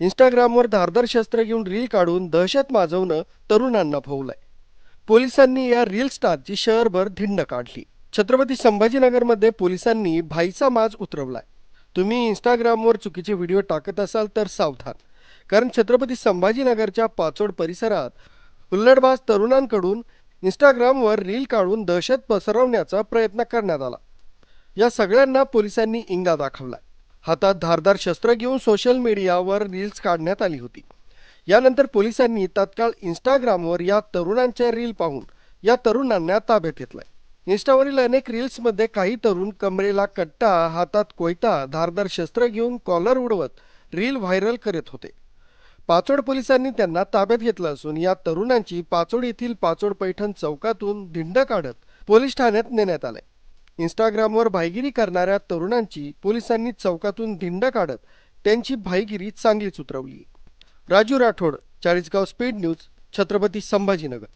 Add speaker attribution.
Speaker 1: इंस्टाग्रामवर धारदार शस्त्र घेऊन रील काढून दहशत माजवणं तरुणांना भोवलंय. पोलिसांनी या रील स्टारची शहरभर धिंड काढली. छत्रपती संभाजीनगरमध्ये पोलिसांनी भाईचा माज उतरवलाय. तुम्ही इंस्टाग्रामवर चुकीचे व्हिडिओ टाकत असाल तर सावधान. कारण छत्रपती संभाजीनगरच्या पाचोड परिसरात हुल्लडबाज तरुणांकडून इंस्टाग्रामवर रील काढून दहशत पसरवण्याचा प्रयत्न करण्यात आला. या सगळ्यांना पोलिसांनी इंगा दाखवला हातात धारदार शस्त्र घेऊन सोशल मीडियावर रील्स काढण्यात आली होती. यानंतर पोलिसांनी तात्काळ इंस्टाग्रामवर या तरुणांच्या रील पाहून या तरुणांना ताब्यात घेतलाय. इन्स्टावरील अनेक रील्समध्ये काही तरुण कमरेला कट्टा हातात कोयता धारदार शस्त्र घेऊन कॉलर उडवत रील व्हायरल करत होते. पाचोड पोलिसांनी त्यांना ताब्यात घेतलं असून या तरुणांची पाचोड येथील पाचोड पैठण चौकातून धिंड काढत पोलीस ठाण्यात नेण्यात आलंय. इंस्टाग्रामवर भाईगिरी करणाऱ्या तरुणांची पोलिसांनी चौकातून धिंड काढत त्यांची भाईगिरी चांगलीच उतरवली. Raju Rathod Chalisgaon speed news Chhatrapati Sambhajinagar.